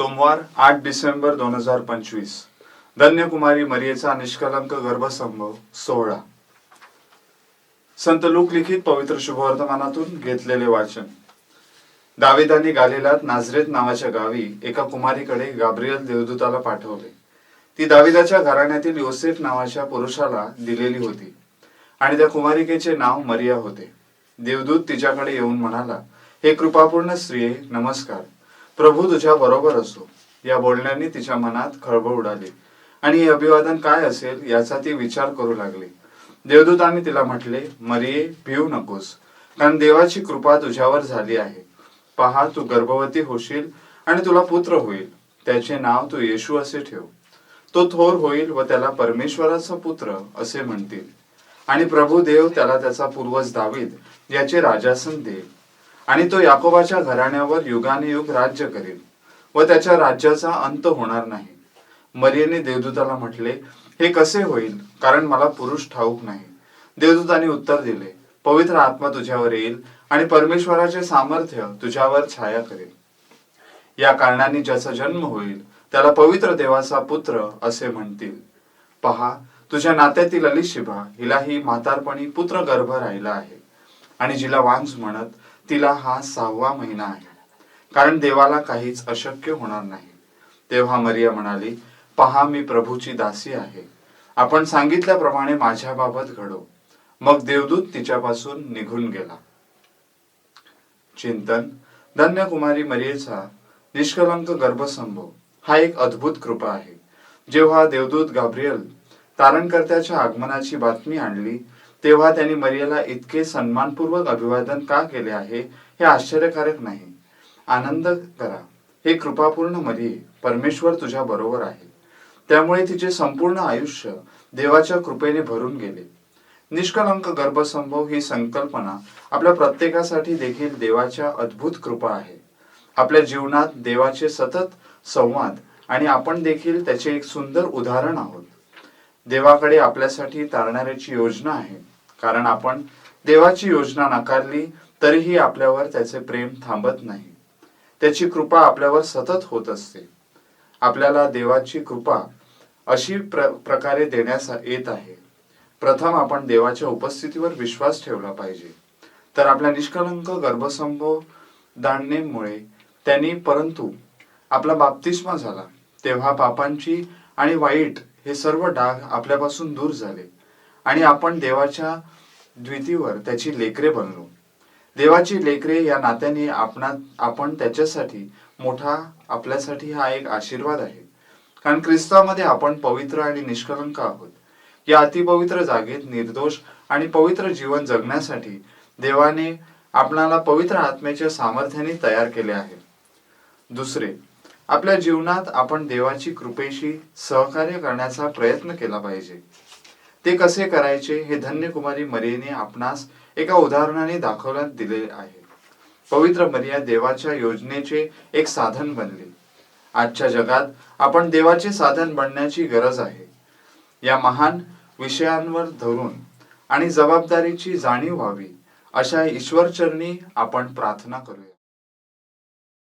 सोमवार आठ डिसेंबर दोन हजार पंचवीस. धन्यकुमारी मरियेचा निष्कलंक गर्भसंभव सोहळा. संत लूक लिखित पवित्र शुभवर्तमानातून घेतलेले वाचन. दाविदांनी गालिलात नाझरेत नावाच्या गावी एका कुमारीकडे गाब्रियल देवदूताला पाठवले. ती दाविदाच्या घराण्यातील योसेफ नावाच्या पुरुषाला दिलेली होती आणि त्या कुमारिकेचे नाव मरिया होते. देवदूत तिच्याकडे येऊन म्हणाला हे कृपापूर्ण स्त्रिये नमस्कार. प्रभू तुझ्या बरोबर असो. या बोलण्याने तिच्या मनात खळबळ उडाली. आणि अभिवादन काय असेल याचा ती विचार करू लागली. देवदूताने तिला म्हटले मरिये भिवू नकोस. कारण देवाची कृपा तुझ्यावर झाली आहे. पहा तू गर्भवती होशील आणि तुला पुत्र होईल. त्याचे नाव तू येशू असे ठेव. तो थोर होईल व त्याला परमेश्वराचा पुत्र असे म्हणतील. आणि प्रभू देव त्याला त्याचा पूर्वज दावीद याचे राजासन देईल. आणि तो याकोबाच्या घराण्यावर युगानुयुग राज्य करेल व त्याच्या राज्याचा अंत होणार नाही. मरियेने देवदूताला म्हटले हे कसे होईल? कारण मला पुरुष ठाऊक नाही. देवदूताने उत्तर दिले पवित्र आत्मा तुझ्यावर येईल आणि परमेश्वराचे सामर्थ्य तुझ्यावर छाया करेल. या कारणाने ज्याचा जन्म होईल त्याला पवित्र देवाचा पुत्र असे म्हणतील. पहा तुझ्या नात्यातील अलिशिबा हिलाही म्हातारपणी पुत्र गर्भ राहिला आहे आणि जिला वांज म्हणत तिला हा सहावा महिना आहे. कारण देवाला काहीच अशक्य होणार नाही. तेव्हा मरिया म्हणाली पहा मी प्रभूची दासी आहे. आपण सांगितल्याप्रमाणे माझ्याबाबत घडो. मग देवदूत तिच्यापासून निघून गेला. चिंतन धन्यकुमारी मरियेचा निष्कलंक गर्भसंभव हा एक अद्भुत कृपा आहे. जेव्हा देवदूत गाब्रियल तारणकर्त्याच्या आगमनाची बातमी आणली तेव्हा त्यांनी मर्याला इतके सन्मानपूर्वक अभिवादन का केले आहे हे आश्चर्यकारक नाही. आनंद करा. हे कृपापूर्ण मरिये. परमेश्वर तुझ्या बरोबर आहे. त्यामुळे तिचे संपूर्ण आयुष्य देवाच्या कृपेने भरून गेले. निष्कलंक गर्भसंभव ही संकल्पना आपल्या प्रत्येकासाठी देखील देवाच्या अद्भुत कृपा आहे. आपल्या जीवनात देवाचे सतत संवाद आणि आपण देखील त्याचे एक सुंदर उदाहरण आहोत. देवाकडे आपल्यासाठी तारणाऱ्याची योजना आहे. कारण आपण देवाची योजना नाकारली तरीही आपल्यावर त्याचे प्रेम थांबत नाही. त्याची कृपा आपल्यावर सतत होत असते. आपल्याला देवाची कृपा अशी प्र प्रकारे देण्यास येत आहे. प्रथम आपण देवाच्या उपस्थितीवर विश्वास ठेवला पाहिजे. तर आपल्या निष्कलंक गर्भसंभव दांडणेमुळे त्यांनी परंतु आपला बाप्तिस्मा झाला. तेव्हा पापांची आणि वाईट हे सर्व डाग आपल्यापासून दूर झाले. आणि आपण देवाच्या द्वितीवर त्याची लेकरे बनलो. देवाची लेकरे या नात्याने आपणा आपण त्याच्यासाठी मोठा आपल्यासाठी हा एक आशीर्वाद आहे. कारण ख्रिस्तामध्ये आपण पवित्र आणि निष्कलंक आहोत. या अतिपवित्र जागेत निर्दोष आणि पवित्र जीवन जगण्यासाठी देवाने आपणाला पवित्र आत्म्याच्या सामर्थ्याने तयार केले आहे. दुसरे आपल्या जीवनात आपण देवाची कृपेशी सहकार्य करण्याचा प्रयत्न केला पाहिजे. ते कसे करायचे हे धन्यकुमारी मरियेने आपणास एका उदाहरणाने दाखवण्यात दिले आहे. पवित्र मरिया देवाच्या योजनेचे एक साधन बनले. आजच्या जगात आपण देवाचे साधन बनण्याची गरज आहे. या महान विषयांवर धरून आणि जबाबदारीची जाणीव व्हावी अशा ईश्वरचरणी आपण प्रार्थना करूया.